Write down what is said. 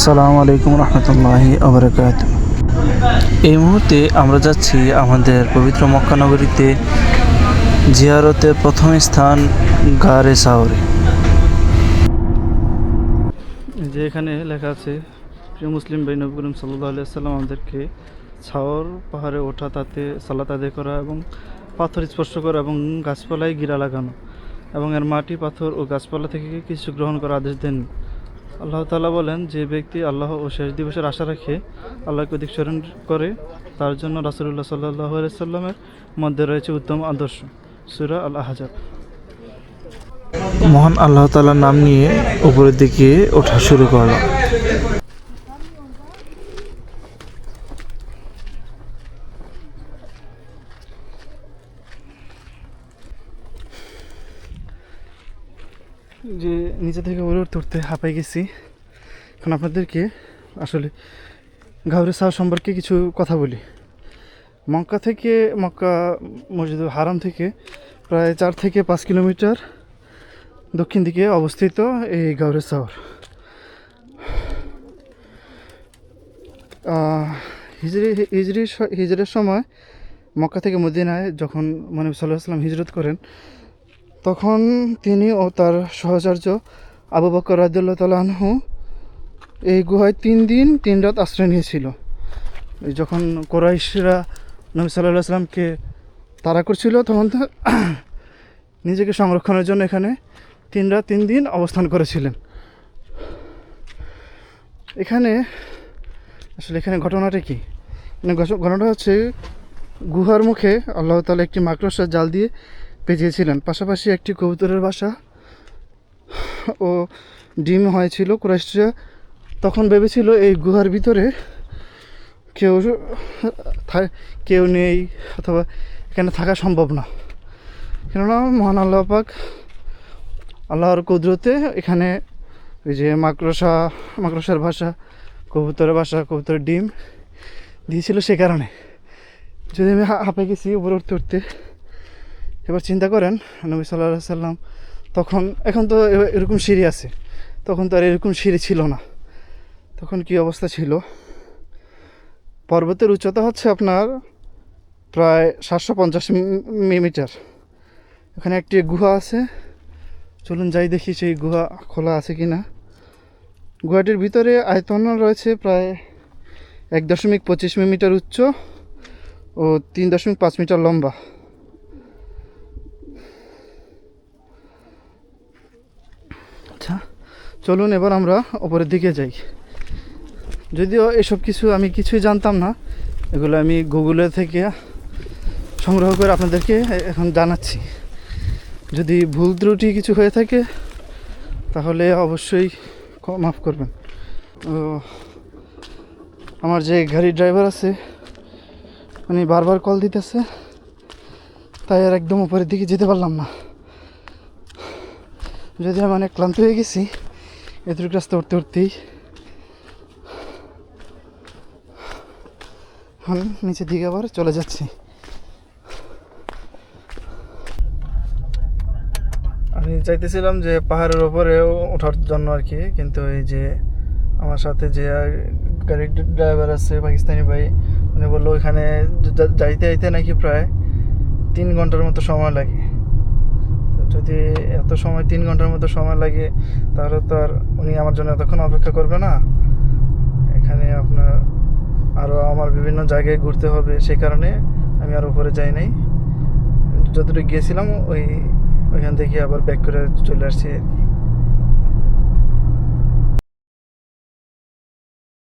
আসসালামু আলাইকুম রহমতুল্লাহি আবরকাত এই মুহূর্তে আমরা যাচ্ছি আমাদের পবিত্র মক্কা নগরীতে জিয়ারতের প্রথম স্থান গারে সাউরে যে এখানে লেখা আছে, প্রিয় মুসলিম ভাই নবী করিম সাল্লাহ আলিয়াল্লাম আমাদেরকে ছাওর, পাহাড়ে ওঠা, তাতে সালাত আদায় করা এবং পাথর স্পর্শ করা এবং গাছপালায় গিরা লাগানো এবং এর মাটি, পাথর ও গাছপালা থেকে কিছু গ্রহণ করার আদেশ দেন আল্লাহ তালা বলেন, যে ব্যক্তি আল্লাহ ও শেষ দিবসের আশা রাখে, আল্লাহকে অধিক স্মরণ করে, তার জন্য রাসুল্লাহ সাল্লাহ সাল্লামের মধ্যে রয়েছে উত্তম আদর্শ। সুরা আল আহাজাব মহান আল্লাহ তালার নাম নিয়ে উপরের দিকে ওঠা শুরু করলাম। যে নিচে থেকে উপরে উঠতে উঠতে হাঁপাই গেছি। এখন আপনাদেরকে আসলে ঘাউরে সাহ সম্পর্কে কিছু কথা বলি। মক্কা থেকে, মক্কা মসজিদ হারাম থেকে প্রায় চার থেকে পাঁচ কিলোমিটার দক্ষিণ দিকে অবস্থিত এই গাউরে সাহর। হিজরি হিজরি হিজরের সময় মক্কা থেকে মদিনায় যখন মনে সাল্লাহ সাল্লাম হিজরত করেন তখন তিনি ও তার সহচর্য আবু বকর রাদিল্লাহ তালাহু এই গুহায় তিন দিন, তিন রাত আশ্রয় নিয়েছিল। যখন কোরাইশরা নবী সাল্লাহ সাল্লামকে তাড়া করছিল, তখন নিজেকে সংরক্ষণের জন্য এখানে তিন রাত, তিন দিন অবস্থান করেছিলেন। এখানে আসলে এখানে ঘটনাটা কি? ঘটনাটা হচ্ছে, গুহার মুখে আল্লাহ তালা একটি মাকড়সার জাল দিয়ে পেঁচিয়েছিলেন পাশাপাশি একটি কবুতরের বাসা ও ডিম হয়েছিল কুরাইশরা। তখন ভেবেছিল এই গুহার ভিতরে কেউ কেউ নেই অথবা এখানে থাকা সম্ভব না। কেননা মহান আল্লাহ পাক আল্লাহর কুদরতে এখানে ওই যে মাকড়সা, মাকড়সার ভাষা কবুতরের বাসা, কবুতরের ডিম দিয়েছিল সে কারণে। যদি আমি হাঁপে গেছি উপরে উঠতে উঠতে। এবার চিন্তা করেন, নবী সাল্লাহ সাল্লাম তখন, এখন তো এরকম সিঁড়ি আছে। তখন তো আর এরকম সিঁড়ি ছিল না। তখন কি অবস্থা ছিল? পর্বতের উচ্চতা হচ্ছে আপনার প্রায় সাতশো পঞ্চাশ মিমিটার এখানে একটি গুহা আছে। চলুন যাই দেখি সেই গুহা খোলা আছে কি না গুহাটির ভিতরে আয়তন রয়েছে প্রায় এক দশমিক পঁচিশ মিমিটার উচ্চ ও তিন দশমিক পাঁচ মিটার লম্বা। চলুন এবার আমরা ওপরের দিকে যাই। যদিও এসব কিছু আমি কিছুই জানতাম না, এগুলো আমি গুগলে থেকে সংগ্রহ করে আপনাদেরকে এখন জানাচ্ছি। যদি ভুল ত্রুটি কিছু হয়ে থাকে, তাহলে অবশ্যই মাফ করবেন। আমার যে গাড়ির ড্রাইভার আছে, উনি বারবার কল দিতেছে, তাই আর একদম উপরের দিকে যেতে পারলাম না। যদি আমি অনেক ক্লান্ত হয়ে গেছি এতটুকু রাস্তা উঠতে উঠতেই এখন নিচের দিকে আবার চলে যাচ্ছি। আমি চাইতেছিলাম যে পাহাড়ের ওপরে ওঠার জন্য আর কি, কিন্তু এই যে আমার সাথে যে গাড়ির ড্রাইভার আছে, পাকিস্তানি ভাই, উনি বলল ওইখানে যাইতে যাইতে নাকি প্রায় তিন ঘণ্টার মতো সময় লাগে। যদি এত সময়, তিন ঘণ্টার মতো সময় লাগে, তাহলে তো আর উনি আমার জন্য এতক্ষণ অপেক্ষা করবে না এখানে আপনার আরও আমার বিভিন্ন জায়গায় ঘুরতে হবে সেই কারণে আমি আর উপরে যাই নাই যতটুকু গিয়েছিলাম, ওই, ওইখান থেকে আবার ব্যাক করে চলে আসছি আর কি।